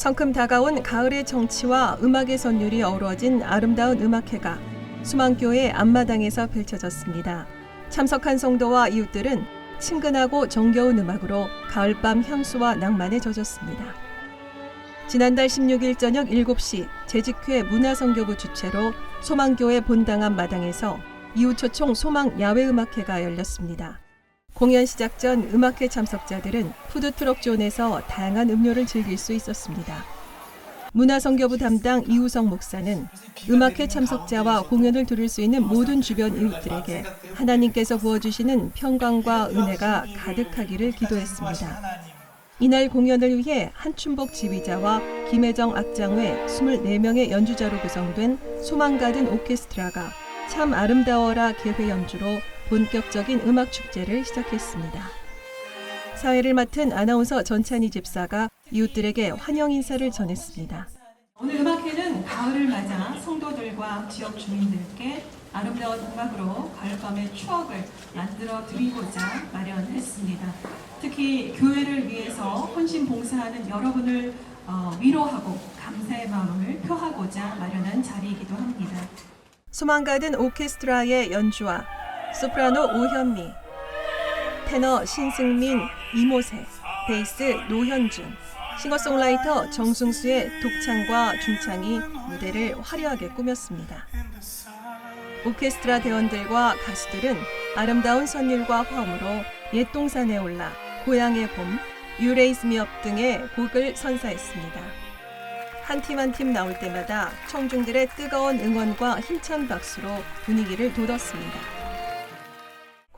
성큼 다가온 가을의 정치와 음악의 선율이 어우러진 아름다운 음악회가 수망교회 앞마당에서 펼쳐졌습니다. 참석한 성도와 이웃들은 친근하고 정겨운 음악으로 가을밤 향수와 낭만에 젖었습니다. 지난달 16일 저녁 7시 재직회 문화성교부 주최로 소망교회 본당 앞 마당에서 이웃초청 소망 야외음악회가 열렸습니다. 공연 시작 전 음악회 참석자들은 푸드트럭 존에서 다양한 음료를 즐길 수 있었습니다. 문화성교부 담당 이우성 목사는 음악회 참석자와 공연을 들을 수 있는 모든 주변 이웃들에게 하나님께서 부어주시는 평강과 은혜가 가득하기를 기도했습니다. 이날 공연을 위해 한춘복 지휘자와 김혜정 악장 외 24명의 연주자로 구성된 소망가든 오케스트라가 참 아름다워라 개회 연주로 본격적인 음악 축제를 시작했습니다. 사회를 맡은 아나운서 전찬희 집사가 이웃들에게 환영 인사를 전했습니다. 오늘 음악회는 가을을 맞아 성도들과 지역 주민들께 아름다운 음악으로 가을밤의 추억을 만들어 드리고자 마련했습니다. 특히 교회를 위해서 헌신 봉사하는 여러분을 어, 위로하고 감사의 마음을 표하고자 마련한 자리이기도 합니다. 소망가든 오케스트라의 연주와 소프라노 오현미, 테너 신승민, 이모세, 베이스 노현준, 싱어송라이터 정승수의 독창과 중창이 무대를 화려하게 꾸몄습니다. 오케스트라 대원들과 가수들은 아름다운 선율과 화음으로 옛동산에 올라 고향의 봄, 유레이스미업 등의 곡을 선사했습니다. 한 팀 한팀 나올 때마다 청중들의 뜨거운 응원과 힘찬 박수로 분위기를 돋웠습니다.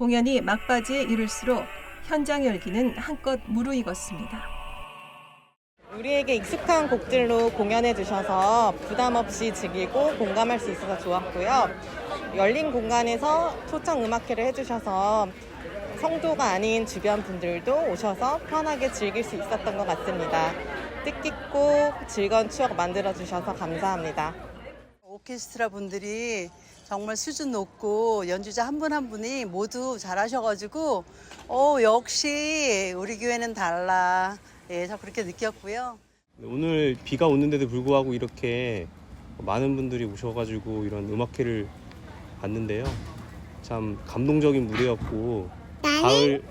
공연이 막바지에 이를수록 현장 열기는 한껏 무르익었습니다. 우리에게 익숙한 곡들로 공연해 주셔서 부담 없이 즐기고 공감할 수 있어서 좋았고요. 열린 공간에서 초청 음악회를 해주셔서 성도가 아닌 주변 분들도 오셔서 편하게 즐길 수 있었던 것 같습니다. 뜻깊고 즐거운 추억 만들어 주셔서 감사합니다. 오케스트라 분들이 정말 수준 높고 연주자 한분한 분이 모두 잘하셔가지고 어 역시 우리 교회는 달라 예, 저 그렇게 느꼈고요. 오늘 비가 오는데도 불구하고 이렇게 많은 분들이 오셔가지고 이런 음악회를 봤는데요. 참 감동적인 무대였고 가을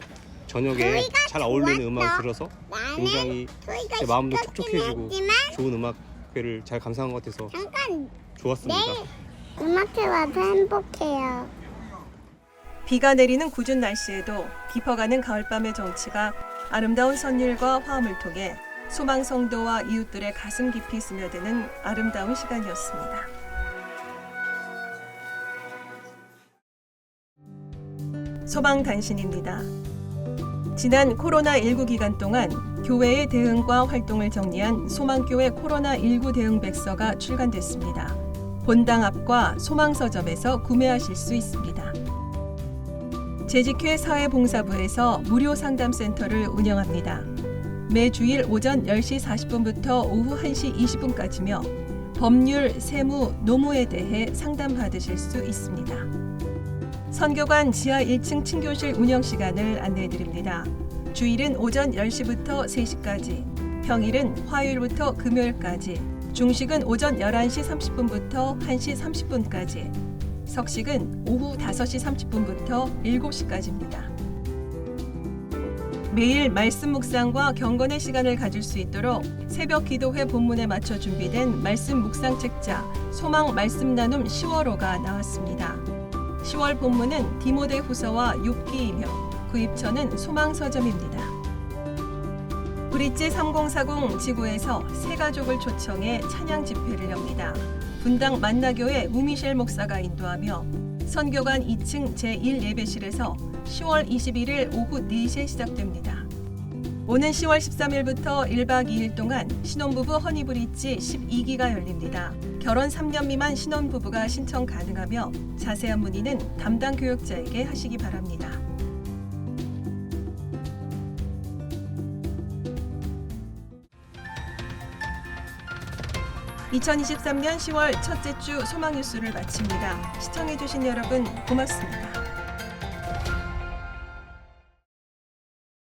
저녁에 잘 어울리는 음악을 들어서 굉장히 제 마음도 촉촉해지고 좋은 음악회를 잘 감상한 것 같아서 잠깐 좋았습니다. 음악회 와서 행복해요. 비가 내리는 궂은 날씨에도 깊어가는 가을밤의 정치가 아름다운 선율과 화음을 통해 소망 성도와 이웃들의 가슴 깊이 스며드는 아름다운 시간이었습니다. 소망 단신입니다. 지난 코로나19 기간 동안 교회의 대응과 활동을 정리한 소망교회 코로나19 대응 백서가 출간됐습니다. 본당 앞과 소망서점에서 구매하실 수 있습니다. 재직회 사회봉사부에서 무료 상담센터를 운영합니다. 매 주일 오전 10시 40분부터 오후 1시 20분까지며 법률, 세무, 노무에 대해 상담받으실 수 있습니다. 선교관 지하 1층 친교실 운영 시간을 안내해 드립니다. 주일은 오전 10시부터 3시까지, 평일은 화요일부터 금요일까지, 중식은 오전 11시 30분부터 1시 30분까지, 석식은 오후 5시 30분부터 7시까지입니다. 매일 말씀 묵상과 경건의 시간을 가질 수 있도록 새벽 기도회 본문에 맞춰 준비된 말씀 묵상 책자 소망 말씀 나눔 10월호가 나왔습니다. 10월 본문은 디모데 후서와 욥기이며 구입처는 소망 서점입니다. 브릿지 3040 지구에서 새 가족을 초청해 찬양 집회를 엽니다. 분당 만나교회 우미셸 목사가 인도하며 선교관 2층 제1 예배실에서 10월 21일 오후 4시에 시작됩니다. 오는 10월 13일부터 1박 2일 동안 신혼부부 허니브릿지 12기가 열립니다. 결혼 3년 미만 신혼부부가 신청 가능하며 자세한 문의는 담당 교육자에게 하시기 바랍니다. 2023년 10월 첫째 주 소망 뉴스를 마칩니다. 시청해주신 여러분 고맙습니다.